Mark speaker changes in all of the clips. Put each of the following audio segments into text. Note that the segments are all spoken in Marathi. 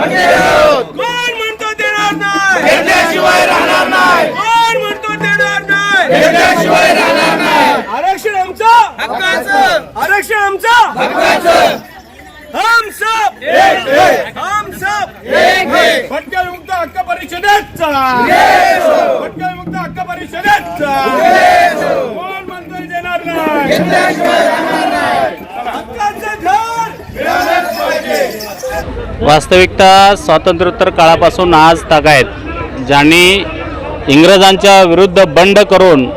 Speaker 1: कोण म्हणतो देणार नाही? घेतल्याशिवाय राहणार नाही. कोण म्हणतो देणार नाही? घेतल्याशिवाय राहणार नाही. आरक्षण आमचं. हक्काचं. आरक्षण आमचं. हक्काचं. हम सब एक एक. हम सब एक एक. भटक्या मुक्त हक्क परिषदेत भटक्या मुक्त हक्क परिषदेत कोण मंत्री देणार नाही?
Speaker 2: वास्तविकता स्वातंत्र्योत्तर काळापासून आज तागायत ज्यांनी इंग्रजांच्या विरुद्ध बंड करून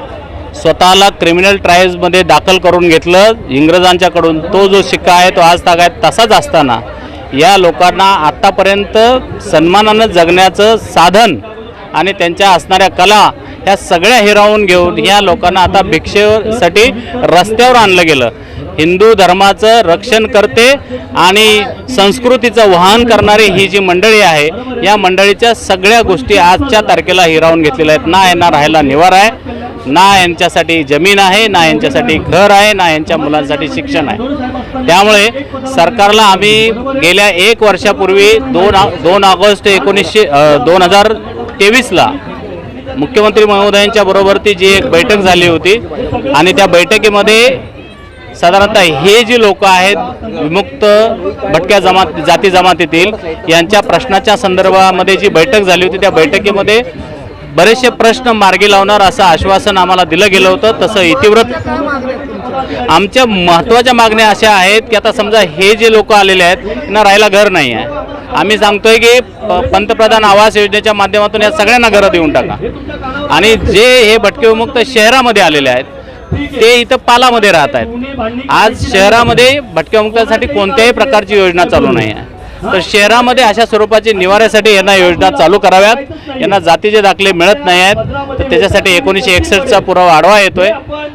Speaker 2: स्वतःला क्रिमिनल ट्रायल्समध्ये दाखल करून घेतलं. इंग्रजांच्याकडून तो जो शिक्का आहे तो आज तागायत तसाच असताना या लोकांना आत्तापर्यंत सन्मानानं जगण्याचं साधन आणि त्यांच्या असणाऱ्या कला ह्या सगळ्या हिरावून घेऊन या लोकांना आता भिक्षेसाठी रस्त्यावर आणलं गेलं. हिंदू धर्माचं रक्षण करते आणि संस्कृतीचं वाहन करणारी ही जी मंडळी आहे या मंडळीच्या सगळ्या गोष्टी आजच्या तारखेला हिरावून घेतलेल्या आहेत. ना यांना राहायला निवार आहे ना यांच्यासाठी जमीन आहे ना यांच्यासाठी घर आहे ना यांच्या मुलांसाठी शिक्षण आहे. त्यामुळे सरकारला आम्ही गेल्या एक वर्षापूर्वी दोन दोन ऑगस्ट एकोणीसशे दोन हजार तेवीसला मुख्यमंत्री महोदयांच्या बरोबर ती जी एक बैठक झाली होती आणि त्या बैठकीमध्ये साधारणतः हे जी लोक आहेत विमुक्त भटक्या जमात जाती जमातीतील यांच्या प्रश्नाच्या संदर्भामध्ये जी बैठक झाली होती त्या बैठकीमध्ये बरेचसे प्रश्न मार्गी लावणार असं आश्वासन आम्हाला दिलं गेलं होतं तसं इतिव्रत आमच्या महत्त्वाच्या मागण्या अशा आहेत की आता समजा हे जे लोक आलेले आहेत यांना राहायला घर नाही आहे. आम्ही सांगतोय की प- पंतप्रधान आवास योजनेच्या माध्यमातून या सगळ्यांना घरं देऊन टाका. आणि जे हे भटके विमुक्त शहरामध्ये आलेले आहेत ते इथं पालामध्ये राहत आहेत. आज शहरामध्ये भटक्या विमुक्तांसाठी कोणत्याही प्रकारची योजना चालू नाही आहे तर शहरामध्ये अशा स्वरूपाची निवाऱ्यासाठी यांना योजना चालू कराव्यात. यांना जातीचे दाखले मिळत नाही आहेत. तर त्याच्यासाठी एकोणीसशे एकसष्टचा पुरावा आढावा येतोय.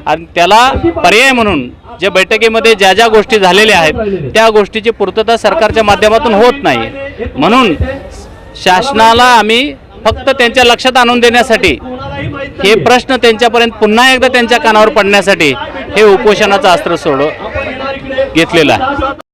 Speaker 2: आणि त्याला पर्याय म्हणून जे बैठकीमध्ये ज्या ज्या गोष्टी झालेल्या आहेत त्या गोष्टीची पूर्तता सरकारच्या माध्यमातून होत नाही. म्हणून शासनाला आम्ही फक्त त्यांच्या लक्षात आणून देण्यासाठी हे प्रश्न त्यांच्यापर्यंत पुन्हा एकदा त्यांच्या कानावर पडण्यासाठी हे उपोषणाचं अस्त्र सोड घेतलेलं आहे.